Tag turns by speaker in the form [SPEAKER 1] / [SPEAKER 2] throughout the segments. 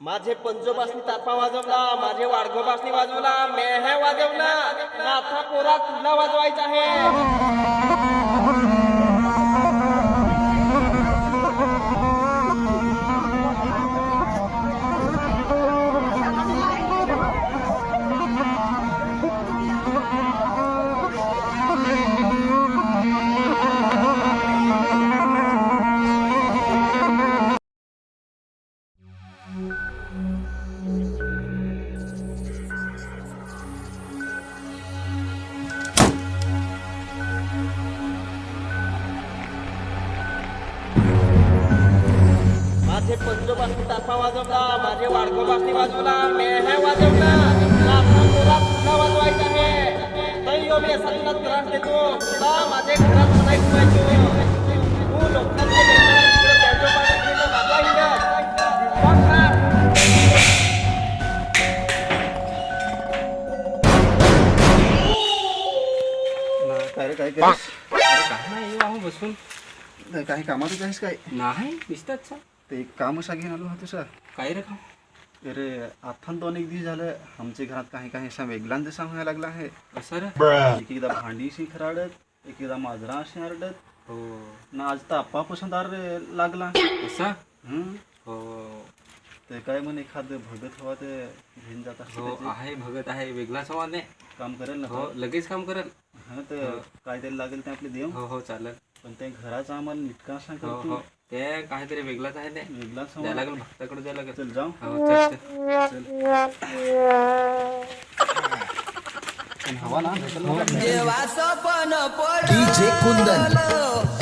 [SPEAKER 1] माझे पंजोबासनी तापा वाजवला माझे वाडगोबासनी वाजवला मेहे वाजवला. नाथा पोरा तुला वाजवायचा आहे. माझे पंजोबासनी तापा वाजवला माझे वाडगोबासनी वाजवला मेहे वाजवला पोरा तुला वाजवायचा आहे. मी त्रास देतो तुला माझे घरात नाही तू लोकांचे ना.
[SPEAKER 2] काय काय
[SPEAKER 3] नाही बसून.
[SPEAKER 2] नाही, काही कामातच आहेस काय?
[SPEAKER 3] नाही दिसतात
[SPEAKER 2] ते एक काम असा घेऊन आलो होतो सर.
[SPEAKER 3] काय रे काम?
[SPEAKER 2] अरे आथान दोन एक दिवस झालं आमच्या घरात काही काही असा वेगळाच दिसा व्हायला लागला आहे.
[SPEAKER 3] असं रे?
[SPEAKER 2] एक एकदा भांडी शी खराडत एक एकदा माजरा अशी हरडत
[SPEAKER 3] हो.
[SPEAKER 2] ना आज तर आप्पा पसंत लागला.
[SPEAKER 3] असा?
[SPEAKER 2] हम्म
[SPEAKER 3] हो.
[SPEAKER 2] ते काय म्हणे एखाद भगत हवा ते घेऊन जात
[SPEAKER 3] हो
[SPEAKER 2] त्याचे.
[SPEAKER 3] आहे भगत आहे वेगळा संवाद आहे.
[SPEAKER 2] काम करेल ना
[SPEAKER 3] हो
[SPEAKER 2] तो.
[SPEAKER 3] लगेच काम करल.
[SPEAKER 2] हा ते काय त्याला लागेल ते आपले देव?
[SPEAKER 3] हो हो चालेल.
[SPEAKER 2] पण ते घराचं आम्हाला नीटका असा
[SPEAKER 3] हो
[SPEAKER 2] करतो
[SPEAKER 3] हो. ते काहीतरी वेगळाच आहे ते.
[SPEAKER 2] वेगळा
[SPEAKER 3] द्यायला
[SPEAKER 2] समाज
[SPEAKER 3] लागेल भक्ताकडे द्यायला लागेल.
[SPEAKER 2] चल जाऊ.
[SPEAKER 3] हो चल, चल.
[SPEAKER 2] पण हवा ना
[SPEAKER 4] डीजे कुंदन.
[SPEAKER 1] पोरा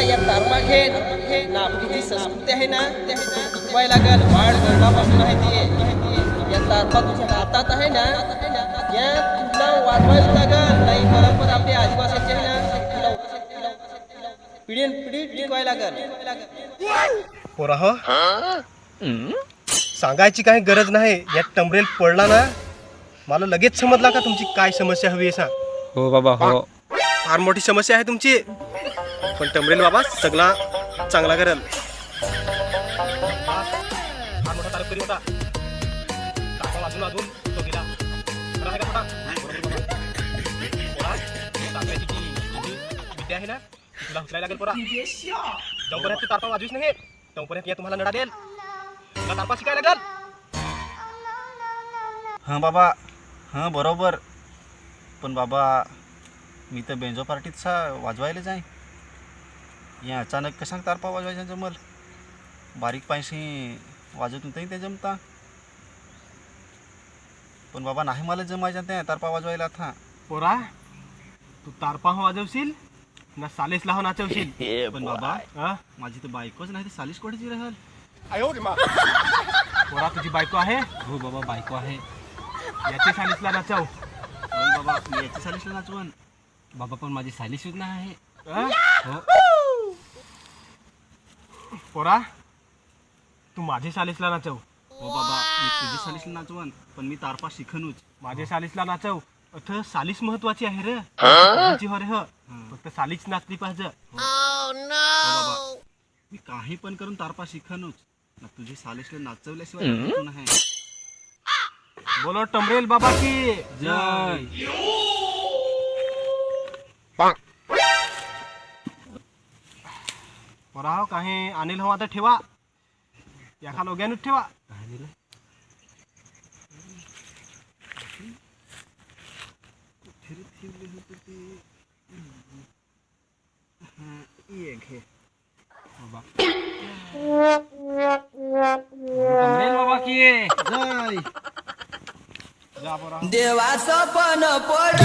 [SPEAKER 1] या तारमागे ना आपली जी संस्कृती आहे ना ते लागल. वाढ गरडापासून आहे ती. या तारपा तुझ्या हातात आहे ना या तुला वाजवायला लागल. नाही पिढीन पिढी टिकवायला लागल.
[SPEAKER 5] पोरा हो? सांगायची काही गरज नाही. या टमरेल पडला ना मला लगेच समजला का तुमची काय समस्या हवी आहे सांग.
[SPEAKER 3] हो बाबा हो.
[SPEAKER 5] फार मोठी समस्या आहे तुमची. पण टमरेल बाबा सगळा चांगला करेल. तो गेला. आहे ना तुला उचलायला लागेल पोरा. जोपर्यंत तू तारपा वाजवीस नाही तोपर्यंत या तुम्हाला नडा देईल. तुला तारपा शिकायला लागेल.
[SPEAKER 2] हां बाबा हां बरोबर. पण बाबा मी तर बेंजो पार्टीचा वाजवायला जाय या अचानक कसा तारपा वाजवायचा जमल? बारीक पायशी वाजत नव्हतं ते जमता. पण बाबा नाही मला जमायच्या त्या तारपा वाजवायला आता.
[SPEAKER 5] पोरा तू तारपा वाजवशील? ना सालेस लाहो नाचवशील
[SPEAKER 2] पण बाबा
[SPEAKER 5] हा?
[SPEAKER 2] माझी तर बायकोच नाही तर सालीस कोणाची राहल?
[SPEAKER 5] पोरा तुझी बायको आहे?
[SPEAKER 3] हो बाबा बायको आहे.
[SPEAKER 5] याची सालीसला नाचव
[SPEAKER 2] पण बाबा मी याची सालीसला नाचवण
[SPEAKER 3] बाबा पण माझी साली सुद्धा आहे
[SPEAKER 5] हा?
[SPEAKER 3] हो.
[SPEAKER 5] पोरा तू माझी सालीसला नाचव
[SPEAKER 2] हो बाबा मी तुझी सालीसला नाचवण पण मी तारपा शिकनूच
[SPEAKER 5] माझे सालीसला नाचव अथ सालीस महत्वाची आहे रे. महत्वाची हो रे ह. फक्त सालीच नाचली पाहिजे.
[SPEAKER 2] हो. बाबा. मी काही पण करून तारपा शिकनूच. ना तुझी सालीसला नाचवल्याशिवाय नाचू नाही
[SPEAKER 5] बोलो टमरेल बाबा की
[SPEAKER 3] जय.
[SPEAKER 5] पोरा हो काही अनिल हवा तर ठेवा. या खाल ओग्यानच ठेवली
[SPEAKER 3] होती ती
[SPEAKER 5] ये घे
[SPEAKER 3] बाबा
[SPEAKER 6] देवाचं पण पड